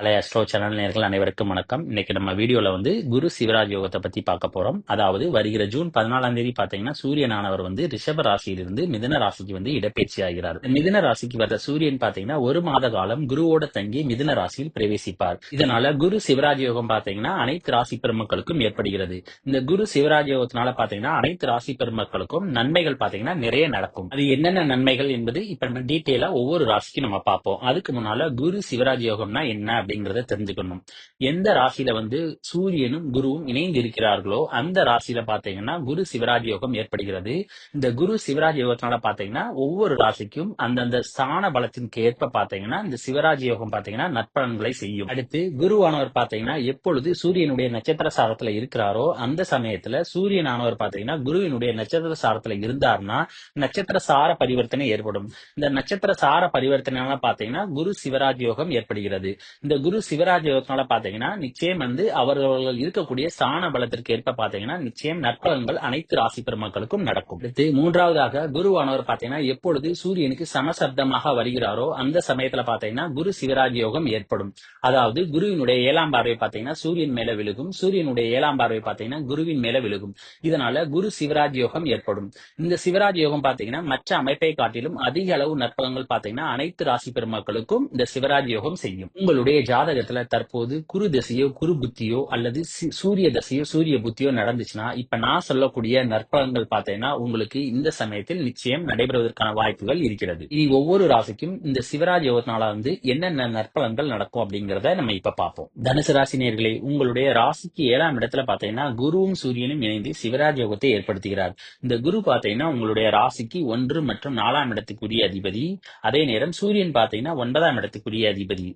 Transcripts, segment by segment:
அலைய astro channel நேர்கள் அனைவருக்கும் வணக்கம். இன்னைக்கு நம்ம வீடியோல வந்து குரு சிவராஜ் யோகத்தை பத்தி பார்க்க போறோம். அதாவது வருகிற ஜூன் பதினாலாம் தேதி பாத்தீங்கன்னா சூரியனானவர் வந்து ரிஷப ராசியிலிருந்து மிதன ராசிக்கு வந்து இடப்பெயர்ச்சி ஆகிறார். மிதன ராசிக்கு வர சூரியன் பாத்தீங்கன்னா ஒரு மாத காலம் குருவோட தங்கி மிதன ராசியில் பிரவேசிப்பார். இதனால குரு சிவராஜ் யோகம் பாத்தீங்கன்னா அனைத்து ராசி பெருமக்களுக்கும் ஏற்படுகிறது. இந்த குரு சிவராஜ் யோகத்தினால பாத்தீங்கன்னா அனைத்து ராசி பெருமக்களுக்கும் நன்மைகள் பாத்தீங்கன்னா நிறைய நடக்கும். அது என்னென்ன நன்மைகள் என்பது இப்ப நம்ம டீட்டெயிலா ஒவ்வொரு ராசிக்கும் நம்ம பார்ப்போம். அதுக்கு முன்னால குரு சிவராஜ் யோகம்னா என்ன அப்படிங்கிறத தெரிஞ்சுக்கணும். எந்த ராசியில வந்து சூரியனும் குருவும் இணைந்து இருக்கிறார்களோ அந்த ராசியில பாத்தீங்கன்னா குரு சிவராஜ் யோகம் ஏற்படுகிறது. இந்த குரு சிவராஜ் யோகத்தினால பாத்தீங்கன்னா ஒவ்வொரு ராசிக்கும் அந்தந்த ஸ்தான பலத்திற்கு ஏற்ப பாத்தீங்கன்னா இந்த சிவராஜ் யோகம் பாத்தீங்கன்னா நற்பலன்களை செய்யும். அடுத்து குருவானவர் பாத்தீங்கன்னா எப்பொழுது சூரியனுடைய நட்சத்திர சாரத்துல இருக்கிறாரோ அந்த சமயத்துல சூரியனானவர் பாத்தீங்கன்னா குருவினுடைய நட்சத்திர சாரத்துல இருந்தார்னா நட்சத்திர சார பரிவர்த்தனை ஏற்படும். இந்த நட்சத்திர சார பரிவர்த்தனை பாத்தீங்கன்னா குரு சிவராஜ் யோகம் ஏற்படுகிறது. இந்த குரு சிவராஜ் யோகத்தினால பாத்தீங்கன்னா நிச்சயம் வந்து அவர்கள் இருக்கக்கூடிய ஸ்தான பலத்திற்கு ஏற்ப பாத்தீங்கன்னா நிச்சயம் நற்பலன்கள் அனைத்து ராசி பெருமக்களுக்கும் நடக்கும். அடுத்து மூன்றாவதாக குருவானவர் பாத்தீங்கன்னா எப்பொழுது சூரியனுக்கு சமசப்தமாக வருகிறாரோ அந்த சமயத்துல பாத்தீங்கன்னா குரு சிவராஜ் யோகம் ஏற்படும். அதாவது குருவினுடைய ஏழாம் பார்வை பாத்தீங்கன்னா சூரியன் மேல விழுகும். சூரியனுடைய ஏழாம் பார்வை பாத்தீங்கன்னா குருவின் மேல விழுகும். இதனால குரு சிவராஜ் யோகம் ஏற்படும். இந்த சிவராஜ் யோகம் பாத்தீங்கன்னா மற்ற அமைப்பை காட்டிலும் அதிக அளவு நற்பலன்கள் பாத்தீங்கன்னா அனைத்து ராசி பெருமக்களுக்கும் இந்த சிவராஜ் யோகம் செய்யும். உங்களுடைய ஜாதகத்துல தற்போது குரு தசையோ குரு புத்தியோ அல்லது சூரிய தசையோ சூரிய புத்தியோ நடந்துச்சுன்னா இப்ப நான் சொல்லக்கூடிய நற்பலன்கள் பார்த்தீங்கன்னா உங்களுக்கு இந்த சமயத்தில் நிச்சயம் நடைபெறுவதற்கான வாய்ப்புகள் இருக்கிறது. இனி ஒவ்வொரு ராசிக்கும் இந்த சிவராஜ் யோகத்தினால வந்து என்னென்ன நற்பலன்கள் நடக்கும் அப்படிங்கறத நம்ம இப்ப பார்ப்போம். தனுசு ராசி நேர்களே உங்களுடைய ராசிக்கு ஏழாம் இடத்துல பாத்தீங்கன்னா குருவும் சூரியனும் இணைந்து சிவராஜ் யோகத்தை ஏற்படுத்துகிறார். இந்த குரு பாத்தீங்கன்னா உங்களுடைய ராசிக்கு ஒன்று மற்றும் நாலாம் இடத்துக்குரிய அதிபதி. அதே நேரம் சூரியன் பாத்தீங்கன்னா ஒன்பதாம் இடத்துக்குரிய அதிபதி.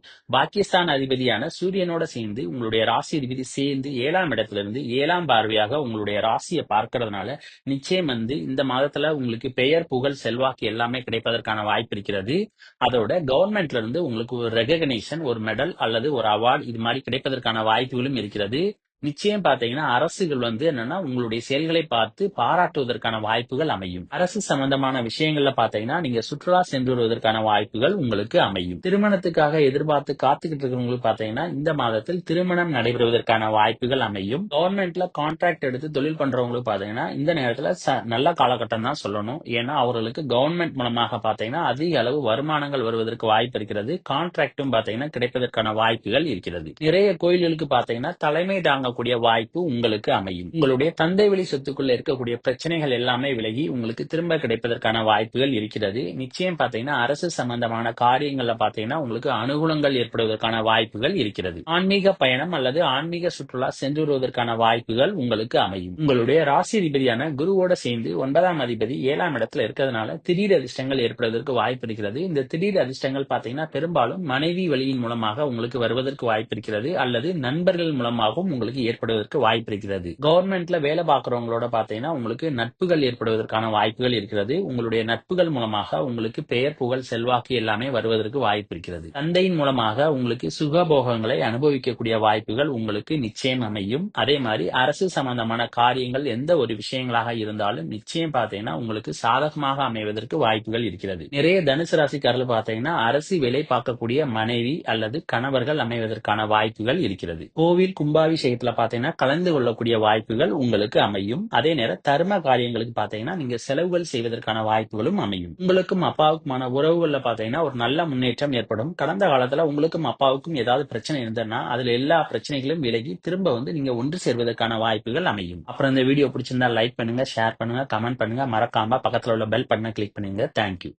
பாக்கியஸ்தான் அதிபதியான சூரியனோட சேர்ந்து உங்களுடைய ராசி அதிபதி சேர்ந்து ஏழாம் இடத்துல இருந்து ஏழாம் பார்வையாக உங்களுடைய ராசியை பார்க்கறதுனால நிச்சயம் வந்து இந்த மாதத்துல உங்களுக்கு பெயர் புகழ் செல்வாக்கு எல்லாமே கிடைப்பதற்கான வாய்ப்பு இருக்கிறது. அதோட கவர்மெண்ட்ல இருந்து உங்களுக்கு ஒரு ரெகக்னேஷன் ஒரு மெடல் அல்லது ஒரு அவார்டு இது மாதிரி கிடைப்பதற்கான வாய்ப்புகளும் இருக்கிறது. நிச்சயம் பாத்தீங்கன்னா அரசுகள் வந்து என்னன்னா உங்களுடைய செயல்களை பார்த்து பாராட்டுவதற்கான வாய்ப்புகள் அமையும். அரசு சம்பந்தமான விஷயங்கள்ல பாத்தீங்கன்னா நீங்க சுற்றுலா சென்று வருவதற்கான வாய்ப்புகள் உங்களுக்கு அமையும். திருமணத்துக்காக எதிர்பார்த்து காத்துக்கிட்டு இருக்கிறவங்களுக்கு பாத்தீங்கன்னா இந்த மாதத்தில் திருமணம் நடைபெறுவதற்கான வாய்ப்புகள் அமையும். கவர்மெண்ட்ல கான்ட்ராக்ட் எடுத்து தொழில் பண்றவங்களுக்கு பாத்தீங்கன்னா இந்த நேரத்துல ச- நல்ல காலகட்டம் தான் சொல்லணும். ஏன்னா அவர்களுக்கு கவர்மெண்ட் மூலமாக பாத்தீங்கன்னா அதிக அளவு வருமானங்கள் வருவதற்கு வாய்ப்பு இருக்கிறது. கான்ட்ராக்டும் பாத்தீங்கன்னா கிடைப்பதற்கான வாய்ப்புகள் இருக்கிறது. நிறைய கோயில்களுக்கு பாத்தீங்கன்னா தலைமை தாங்க தாங்கக்கூடிய வாய்ப்பு உங்களுக்கு அமையும். உங்களுடைய தந்தை வழி சொத்துக்குள்ள இருக்கக்கூடிய பிரச்சனைகள் எல்லாமே விலகி உங்களுக்கு திரும்ப கிடைப்பதற்கான வாய்ப்புகள் இருக்கிறது. நிச்சயம் பாத்தீங்கன்னா அரசு சம்பந்தமான காரியங்கள்ல பாத்தீங்கன்னா உங்களுக்கு அனுகூலங்கள் ஏற்படுவதற்கான வாய்ப்புகள் இருக்கிறது. ஆன்மீக பயணம் அல்லது ஆன்மீக சுற்றுலா சென்று வருவதற்கான வாய்ப்புகள் உங்களுக்கு அமையும். உங்களுடைய ராசி அதிபதியான குருவோட சேர்ந்து ஒன்பதாம் அதிபதி ஏழாம் இடத்துல இருக்கிறதுனால திடீர் அதிர்ஷ்டங்கள் ஏற்படுவதற்கு வாய்ப்பு இருக்கிறது. இந்த திடீர் அதிர்ஷ்டங்கள் பாத்தீங்கன்னா பெரும்பாலும் மனைவி வழியின் மூலமாக உங்களுக்கு வருவதற்கு வாய்ப்பு இருக்கிறது. அல்லது நண்பர்கள் மூலமாகவும் உங்களுக்கு ஏற்படுவதற்கு வாய்ப்பு இருக்கிறது. கவர்மெண்ட்ல வேலை பார்க்கறவங்களோட பாத்தீங்கன்னா உங்களுக்கு நட்புகள் ஏற்படுவதற்கான வாய்ப்புகள் இருக்கிறது. உங்களுடைய நட்புகள் மூலமாக உங்களுக்கு பெயர் புகழ் செல்வாக்கு எல்லாமே வருவதற்கு வாய்ப்பு இருக்கிறது. தந்தையின் மூலமாக உங்களுக்கு சுகபோகங்களை அனுபவிக்கக்கூடிய வாய்ப்புகள் உங்களுக்கு நிச்சயம் அமையும். அதே மாதிரி அரசு சம்பந்தமான காரியங்கள் எந்த ஒரு விஷயங்களாக இருந்தாலும் நிச்சயம் பார்த்தீங்கன்னா உங்களுக்கு சாதகமாக அமைவதற்கு வாய்ப்புகள் இருக்கிறது. நிறைய தனுசு ராசிக்காரர்கள் பார்த்தீங்கன்னா அரசு வேலை பார்க்கக்கூடிய மனைவி அல்லது கணவர்கள் அமைவதற்கான வாய்ப்புகள் இருக்கிறது. கோவில் கும்பாபிஷேகத்துல பார்த்தீங்கன்னா கலந்து கொள்ளக்கூடிய வாய்ப்புகள் உங்களுக்கு அமையும். அதே நேரம் தர்ம காரியங்களுக்கு பாத்தீங்கன்னா நீங்க செலவுகள் செய்வதற்கான வாய்ப்புகளும் அமையும். உங்களுக்கும் அப்பாவுக்குமான உறவுகள்ல பார்த்தீங்கன்னா ஒரு நல்ல முன்னேற்றம் ஏற்படும். கடந்த காலத்துல உங்களுக்கும் அப்பாவுக்கும் ஏதாவது பிரச்சனை இருந்ததுன்னா அதுல எல்லா பிரச்சனைகளும் விலகி திரும்ப வந்து நீங்க ஒன்று சேர்வதற்கான வாய்ப்புகள் அமையும். அப்புறம் இந்த வீடியோ பிடிச்சிருந்தா லைக் பண்ணுங்க ஷேர் பண்ணுங்க கமெண்ட் பண்ணுங்க. மறக்காம பக்கத்துல உள்ள பெல் பட்டனை கிளிக் பண்ணுங்க. தேங்க்யூ